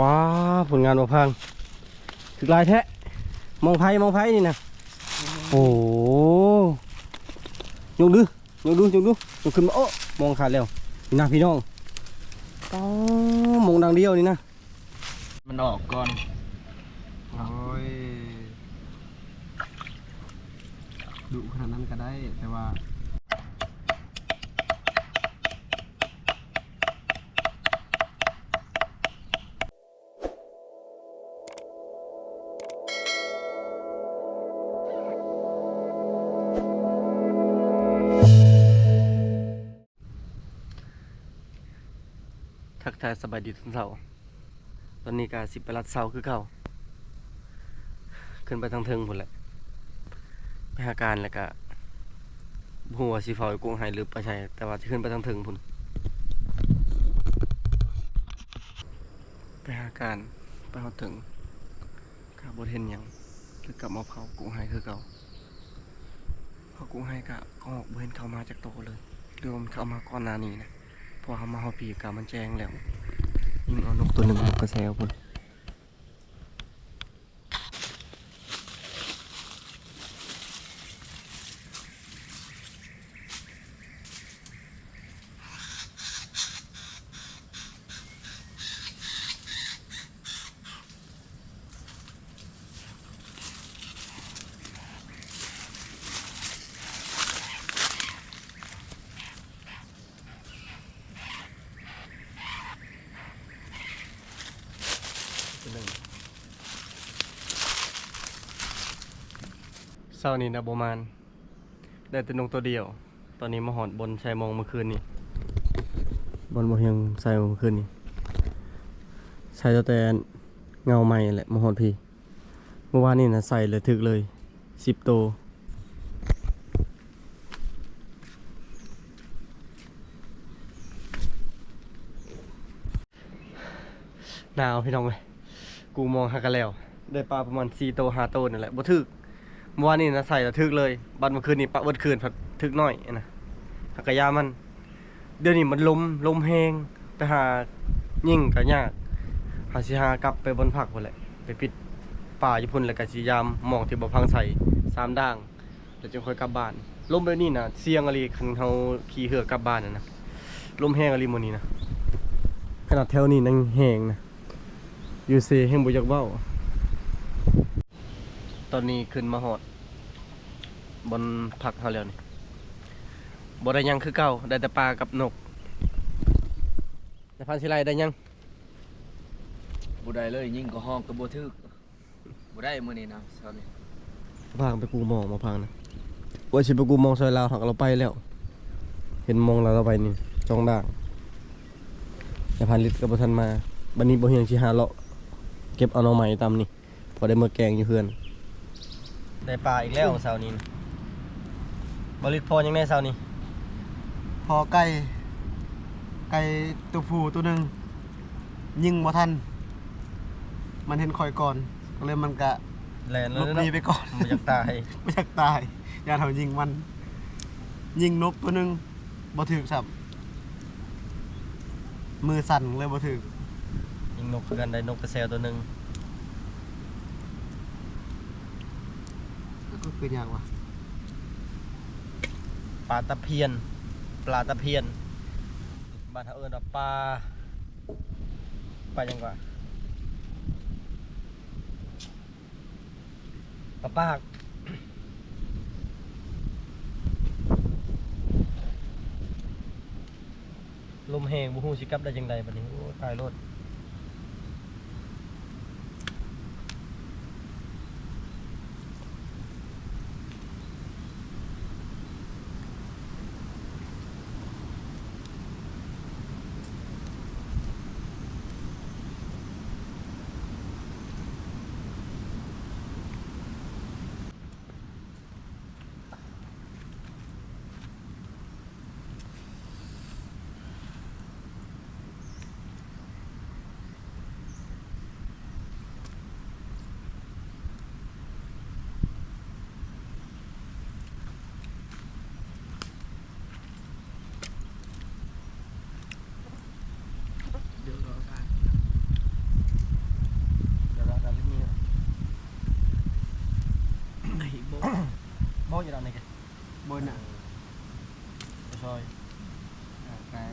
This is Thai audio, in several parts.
ว้าผลงานมาพังถึกลายแท้มองไพ่มองไพ่นี่นะโอ้โหยกดูยกดูยกดูยกขึ้นมาโอ้มองขาดแล้วนี่นะพี่น้องอ๋อมองดังเดียวนี่นะมันออกก่อนโอ้ยดุขนาดนั้นก็ได้แต่ว่าายสบายดีทุกเสาตอนนี้กาสิบไปรัดเสาคือเก่าขึ้นไปทางเทิงหมดแหละไปหาการแล้วก็หัวสีฟ้ากุ้งหายหรือไปใช่แต่ว่าที่ขึ้นไปทางเทิงพุ่นไปหาการไปเอาถึงกาบทเห็นยังคือกลับมาเผากุ้งหายคือเก่าเผากุ้งหายกะก็ออกบ่เห็นเข้ามาจากโตเลยหรือมันเข้ามาก่อนหน้านี้นะ พอเขามาหอปีกามันแจ้งแล้ว ยิ่งเอานกตัวหนึ่งกระแซวพุ่น ร้านี้นะโบมานได้แต่นกตัวเดียว ตอนนี้มาหอดบนชายมองเมื่อคืนนี่บนบ่เฮียงใส่เมื่อคืนนี่ใส่แต่เงาใหม่แหละมาหอดพี่เมื่อวานนี่นะใส่เลยถึกเลยสิบตัวหนาวพี่น้องเลยกูมองหากันแล้ว ได้ปลาประมาณ4โตว5โตวนั่นแหละบ่ถึก เมื่อวานนี้นะใส่แล้วถึกเลยบัดเมื่อคืนนี้ปะเบิดคืนพัดถึกน้อยนะหักกะยามันเดี๋ยวนี้มันลมลมแฮงไปหายิ่งก็ยากหาสิหากลับไปบนผักพุ่นแหละไปปิดป่าอยู่พุ่นแล้วก็สิยามมองที่บ่พังใส่สามด่างแล้วจึงค่อยกลับบ้านลมแบบนี้นะเสียงอะลีคันเฮาขี่เหือกลับบ้านนะนะลมแฮงอะลีมื้อนี้นะขนาดแถวนี้นังแฮงนะยูซีแหงบุยักเบ้า ตอนนี้ขึ้นมาหอด บนผักเขาแล้วนี่บ่ได้หยังคือเก่าได้แต่ปลากับนกแต่พันสิไรได้หยังบ่ได้เลยยิงก็ห้องก็บ่ถึกบ่ได้มื้อนี้นะเช้านี้พางไปกูมองมาพังนะว่าสิไปกูมองซอยลาวหักเราไปแล้ว เห็นมองเราเราไปนี่จองด่างแต่พันลิตรกับทันมาบันนี้บ่เฮียงสิหาเลาะเก็บเอาหน้องใหม่ตามนี่พอได้มาแกงอยู่เพื่อน ได้ปลาอีกแล้วเสาร์นี้นะบริษพอยังได้เสาร์นี้พอไก่ไก่ตัวผู้ตัวหนึ่งยิงบ่ทัน มันเห็นคอยก่อน ก็เลยมันกะแลนหแล้ลวบเนาะหนีไปก่อน มันอยากตาย ไม่อยากตายยาเถายิงมัน ยิงนกตัวหนึ่งบ่ถึกสับมือสั่นเลยบ่ถึกยิงนกคือกันได้นกกระแซวตัวหนึ่ง ก็คือยากว่ะปลาตะเพียน ปลาตะเพียนบ้านเขาเอิญว่าปลาปลายังกว่าปลาปากลมแหงบุหูสิกลับได้ยังไงบัดนี้โอ้ตายรถ như đoạn này kìa. Bơn ờ. ạ. À. rồi. Cái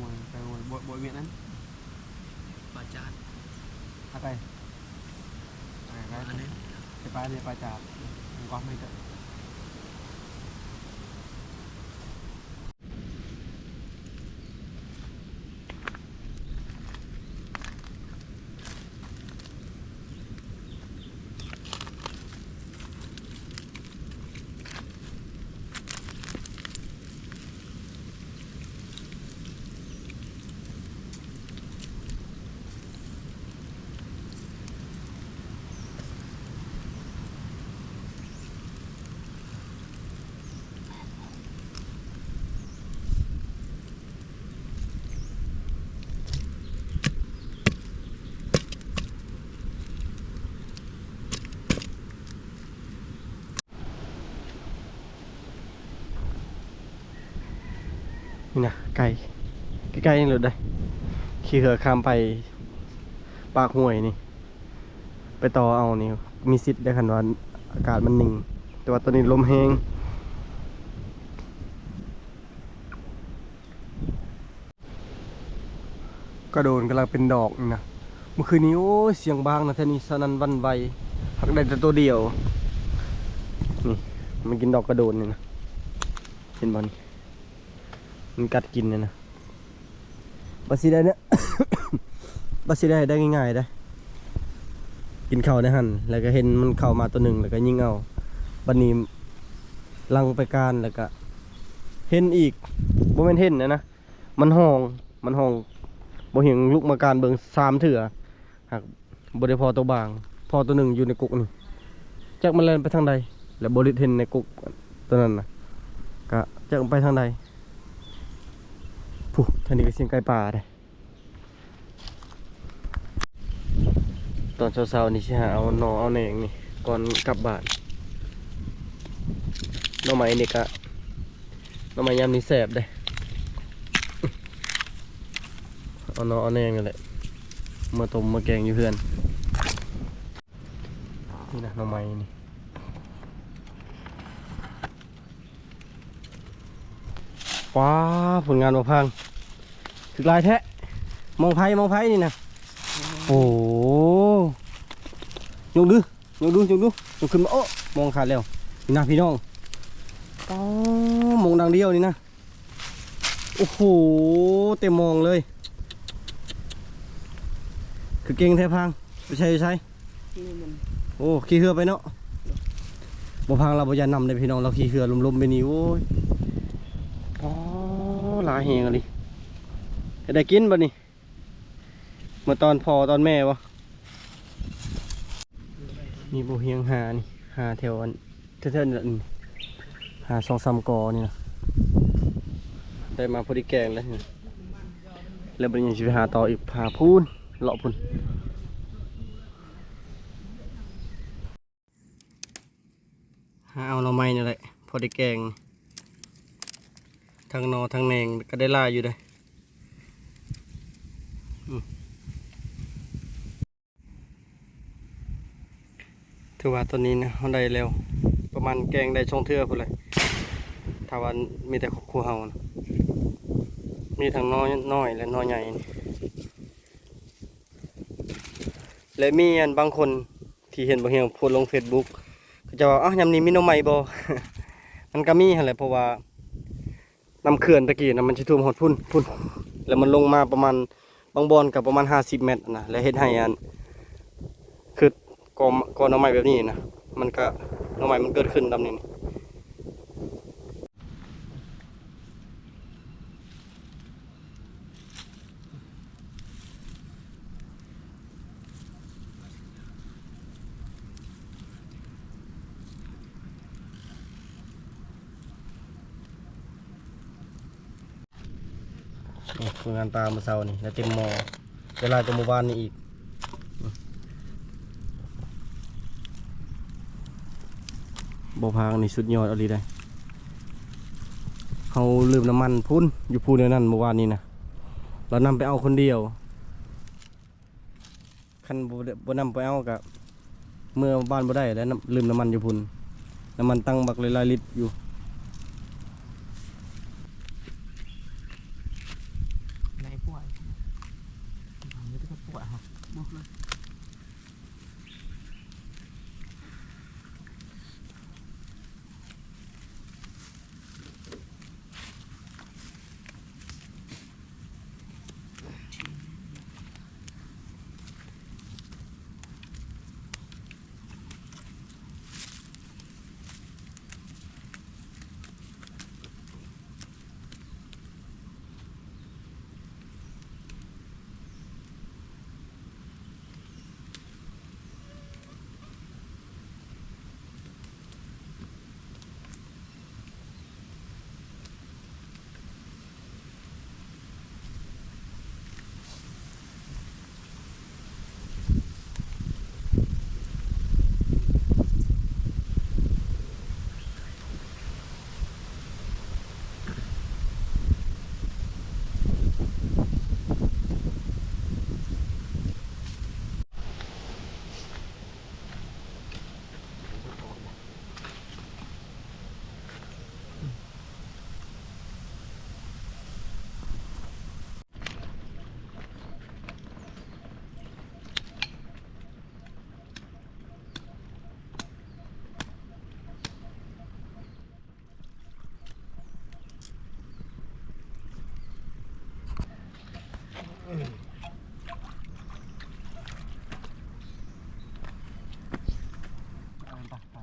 mùi cái mùi bội bội miệng lắm bà chan à đây. À cái cái bà này bà chan có mấy cái นี่นะไก่ใกล้ๆนี่เลยได้ขี่เรือข้ามไปปากห้วยนี่ ไปต่อเอานี่มีสิทธิ์ได้คันว่าอากาศมันหนิ่ง แต่ว่าตอนนี้ลมแห้งกระโดนกำลังเป็นดอกนี่นะเมื่อคืนนี้โอ้ยเสียงบางนะท่านี้สนันวันไวหักได้แต่ตัวเดียวนี่มันกินดอกกระโดนนี่นะเห็นบอล มันกัดกินเนี่ยนะบาซิได้เนี่ย บาซิได้ได้ง่ายๆได้ กินเข้าได้หันแล้วก็เห็นมันเข้ามาตัวหนึ่งแล้วก็ยิงเอาบันนีลังไปการแล้วก็เห็นอีกบ่แม่นเห็นนะนะมันห้องมันห้องบ่เห็นลุกมาการเบิงสามเถื่อหากบ่ได้พอตัวบาง พอตัวหนึ่งอยู่ในกุกนี่จักมันเล่นไปทางใด แล้วบ่ได้เห็นในกุกตัวนั้นนะก็จักไปทางใด ผู้ท่านี้ก็เสียงไก่ป่าเลยตอนเช้าๆนี่สิหาเอาหนอเอาแหนงนี่ก่อนกลับบ้านน่อไม้นี่ก็หน่อไม้ยามนี้แสบเลยเอาหนอเอาแหนงนั่แหละมาต้มมาแกงอยู่เพื่อนนี่นะน่อไม้นี่ว้าผลงานมาพัง ถึกลายแท้มองไพ่มองไพ่นี่นะโอ้โหยกดูยกดูยกดูยกขึ้นมาโอ้มองขาดแล้วนี่นะพี่น้องอ๋อมองดังเดียวนี่นะโอ้โหเต็มมองเลย คือเก่งแท้พังไม่ใช่ไม่ใช่นี่มันโอ้ขี่เรือไปเนาะบ่พังเราบ่ยันนำเลยพี่น้องเราขี่เรือลมๆไปนี่โอ้ยอ๋อหลายแหงอะดิ จะได้กินบ่นี่เมื่อตอนพอตอนแม่วะมีบ่เฮียงหานี่หาแถวอันเท่าๆนี่นหาสองสามกอนี่นะได้มาพอดีแกงแล้วนี่แล้วบันี้ยังสิไปหาต่ออีกหาพูนเลาะพูนหาเอาหน่อไม้นี่แหละพอด้แกงทั้งนอทั้งแหนงก็ได้ล่าอยู่ได้อื ถือว่าตัวนี้นะเขาได้แล้ว ประมาณแกงได้ช่องเทือพุ่นเลยถ้าว่ามีแต่ครอบครัวเฮานะมีทั้งน้อยน้อยและน้อยใหญ่ และมีอันบางคนที่เห็นบางเฮียงโพสลงเฟซบุ๊กก็จะว่าอ้าวยำนี้มีน้องใหม่บ่มันก็มีหั่นแหละเพราะว่าน้ำเขื่อนตะกี้นะมันสิท่วมฮอดพุ่นพุ่นแล้วมันลงมาประมาณบางบอนกับประมาณ 50 เมตรนะและเฮ็ดให้อัน กอมกอหน้องใหม่แบบนี้นะมันก็หน้องใหม่มันเกิดขึ้นตามนี้นี่นี่คืองานปลาเมื่อเช้านี่แล้วเต็มหม้อเวลาจะหมู่บ้านนี่อีก บ่พางนี่สุดยอดอะไรได้เขาลืมน้ำมันพุ่นอยู่พูนนั่นเมื่อวานนี้นะเรานำไปเอาคนเดียวคันบ่ได้บ่นำไปเอากับเมื่อบ้านบ่ได้แล้วลืมน้ำมันอยู่พุ่นน้ำมันตั้งบักหลายลิตรอยู่ ไหนพวก เลย เอาไปเอา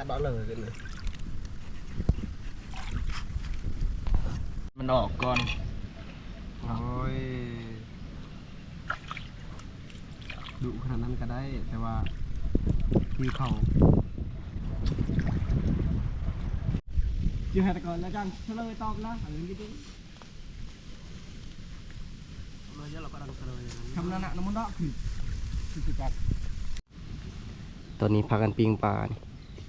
ตัดบอลเลยกันเลย มันออกก่อน โอ้ยดุขนาดนั้นก็ได้ แต่ว่าทีเขาอยู่แฮตก่อนแล้วจังเฉลยตอบนะอันนี้ดิเราเยอะเราก็ดังเฉลยคำนั้นนะน้ำมันดอกคือคือจัดตอนนี้พากันปิงปลานี่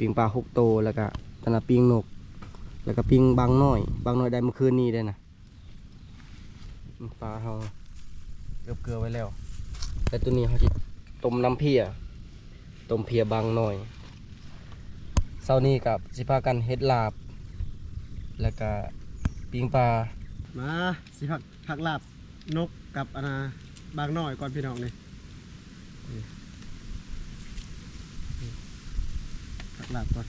ปิงปลาหกโตวแล้วก็ตนนั้นปิงนก แล้วก็ปิงบางน้อย บางน้อยได้เมื่อคืนนี้ได้นะปลาเขาเกลือเกลือไว้แล้วแต่ตัวนี้เขาจะต้มน้ำเพียต้มเพียบางน้อยเช้านี้กับสิพากันเฮ็ดลาบ แล้วก็ปิงปลามาสิผักผักลาบนกกับอนาบางหน่อยก่อนพี่น้องนี่ ผักลาบก่อน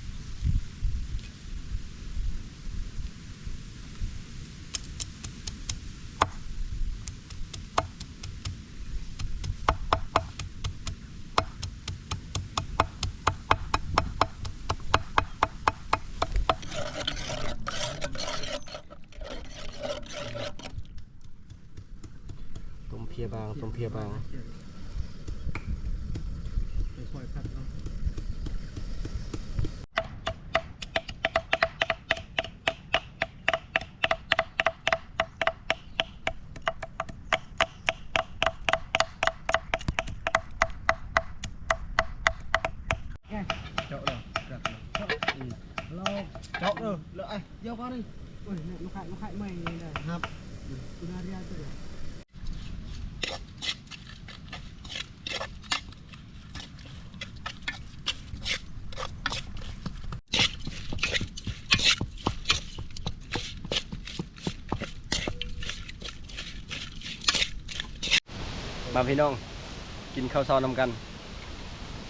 ต้มเพียบางต้มเพียบาง เจาะเลยเลยไอ้เดี๋ยวก่อนนี่โอ้ยเนี่ยลูกค้าลูกค้าใหม่เลยครับคุณอาเรียนตัวมาพี่น้อง กินข้าวเช้านำกัน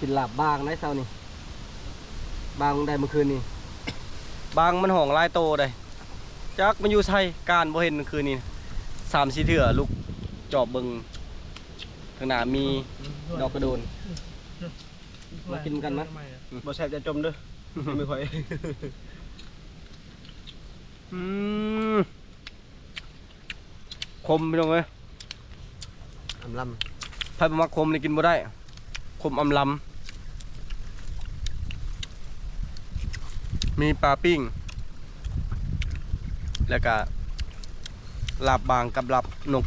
กินหลาบบ้างได้เช้านี่บางได้เมื่อคืนนี่ บางมันห่องหลายโตได้จักมันอยู่ใส่การบ่เห็นเมื่อคืนนี่สามสี่เถื่อลูกจอบเบิงข้างหน้ามีดอกกระโดน มากินกันมั้ยบ่แซ่บจะจมเด้อไม่ค่อยอืมคมพี่น้องเอ้ยอำลไผ่ประมาคมนี่กินบ่ได้ คมอำลำ มีปลาปิ้ง แล้วก็ลาบบางกับลาบนก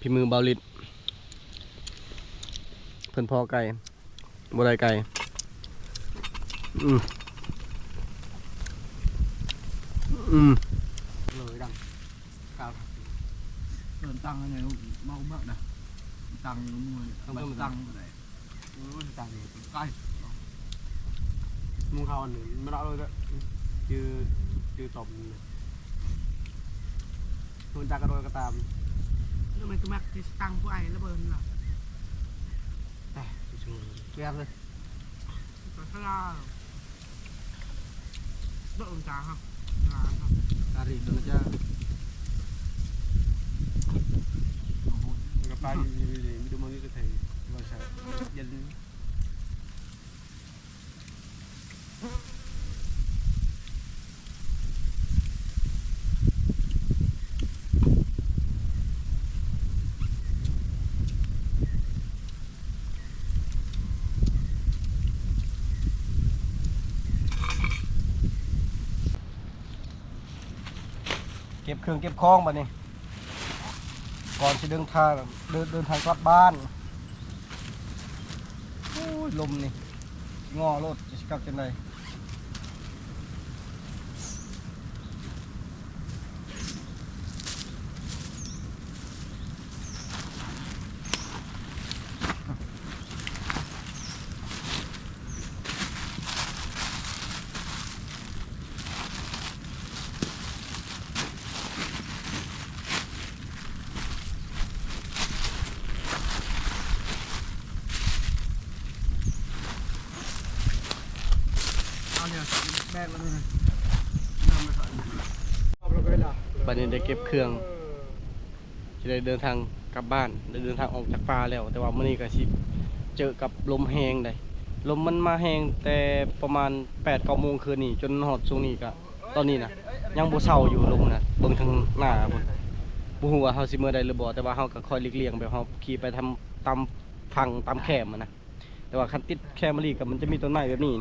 พี่มือเบาลิดเพิ่นพ่อไก่บ่ไดไก่ อืม อืม เลยดังกาว เริ่มตั้งอะไรเมาเมื่อนะตั้งมวยตั้งอะไร รู้สึกต่างเลย ใกล้ มึงเข้าอันหนึ่งไม่รับเลยก็จือจือตบเลยมันจากกระโดดก็ตามทำไมตัวแม็กที่ตังผู้ไอ้ระเบิดล่ะแต่ชูเรียบเลยตัวข้างล่างโดนกลางครับกลางครับการีตัวนั้นจะกับปลาอยู่ดีๆดูมันนี่ก็ถือว่าใช่ยัน เก็บเครื่องเก็บของบัดนี้ ก่อนจะเดินทางเดินเดินทางกลับบ้านโอ้ลมนี่งอรถจะสกลับจังได เอาเนี่ยแบกแล้วนะน้ำไม่ใส่เอาไปเลยล่ะ บัดนี้ได้เก็บเครื่องจะได้เดินทางกลับบ้านได้เดินทางออกจากป่าแล้ว แต่ว่ามื้อนี้ก็สิเจอกับลมแหงได้ลมมันมาแหงแต่ประมาณ8 9โมงคืนนี้จนฮอดช่วงนี้ก็ตอนนี้นะยังบ่เซาอยู่ลมนะเบิ่งทางหน้าพุ่นบ่ฮู้ว่าเฮาสิเมื้อใดหรือบ่แต่ว่าเฮาก็คอยเลี่ยงแบบเฮาขี่ไปทำตามพังตามแคมนะแต่ว่าคันติดแคมมารีกับมันจะมีต้นไม้แบบนี้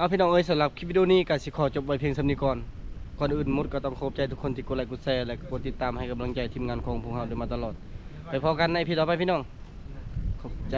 เอาพี่น้องเอ้ยสำหรับคลิปวิดีโอนี้ก็สิขอจบไว้เพียงสำนีก่อนก่อนอื่นมดก็ต้องขอบใจทุกคนที่กดไลค์กดแชร์และกดติดตามให้กำลังใจทีมงานของพวกเราเดินมาตลอด ไปพอกันในพี่ต่อไปพี่น้อง ขอบใจ